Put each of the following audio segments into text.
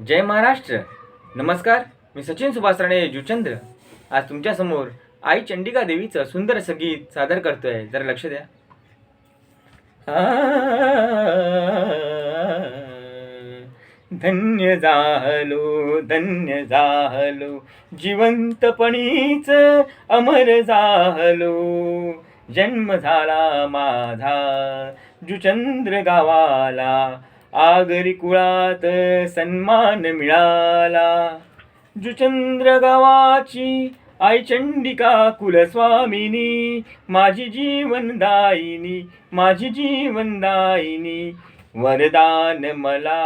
जय महाराष्ट्र. नमस्कार मी सचिन सुभाष राणे जुचंद्र. आज तुमच्यासमोर आई चंडिका देवीचं सुंदर संगीत गीत सादर करतोय. जरा लक्ष द्या. धन्य झालो धन्य झालो. जिवंतपणीच अमर झालो. जन्म झाला माझा. जुचंद्र गावाला आगरी कुळात सन्मान मिळाला. जुचंद्र गावाची आई चंडिका कुलस्वामिनी माझी जीवनदायिनी माझी जीवनदायिनी वरदान मला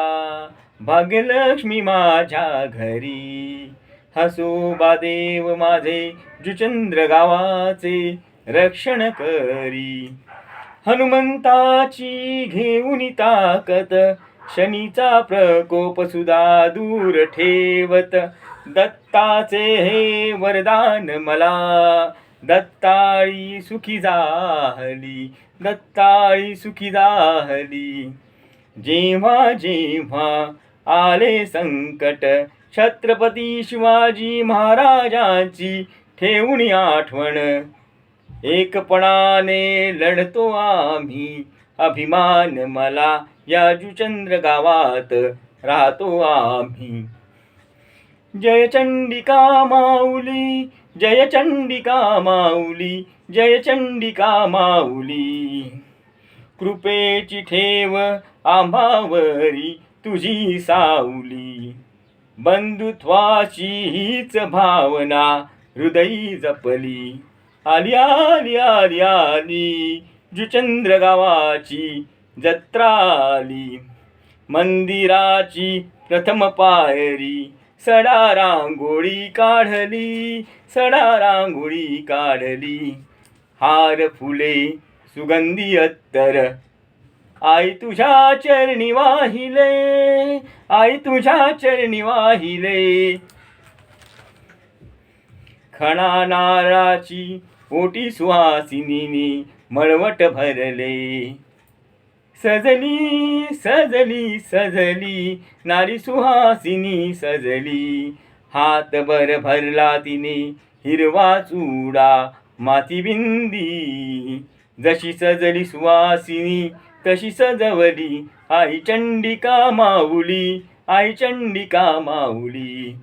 भाग्यलक्ष्मी माझ्या घरी. हसोबा देव माझे जुचंद्र गावाचे रक्षण करी. हनुमंताची घेऊन ताकत शनीचा प्रकोप सुद्धा दूर ठेवत. दत्ताचे हे वरदान मला दत्ताळी सुखी जाहली दत्ताळी सुखी जाहली जेव्हा जेव्हा आले संकट छत्रपती शिवाजी महाराजांची ठेवून आठवण एकपणाने लढतो आम्ही. अभिमान मला याजुचंद्र गावात राहतो आम्ही. जय चंडिका माऊली जय चंडिका माऊली जय चंडिका माऊली. कृपेची ठेव आम्हावरी तुझी सावली. बंधुत्वाची हीच भावना हृदयी जपली. आली आली आली आली. जुचंद्र गावाची जत्रा आली. मंदिराची प्रथम पायरी सडा रांगोळी काढली सडा रांगोळी काढली. हार फुले सुगंधी अत्तर. आई तुझ्या चरणी वाहिले आई तुझ्या चरणी वाहिले. खणा नाराची ओटी सुहासिनी मळवट भरले. सजली सजली सजली नारी सुहासिनी सजली. हातभर भरला तिने हिरवा चुडा माती बिंदी जशी सजली सुवासिनी तशी सजवली आई चंडिका माऊली आई चंडिका माऊली.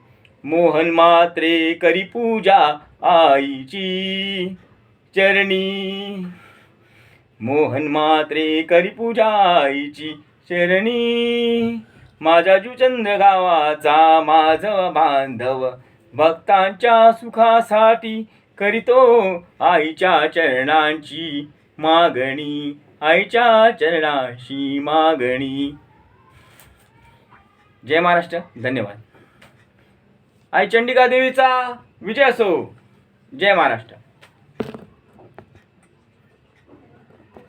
मोहन मात्रे करी पूजा आईची चरणी. मोहन मात्रे करी पूजा आईची चरणी. माझा जुचंद्र गावाचा माझ बांधव भक्तांच्या सुखासाठी करीतो आईच्या चरणांची मागणी आईच्या चरणाशी मागणी. जय महाराष्ट्र धन्यवाद. आई चंडिका देवीचा विजय असो. जय महाराष्ट्र.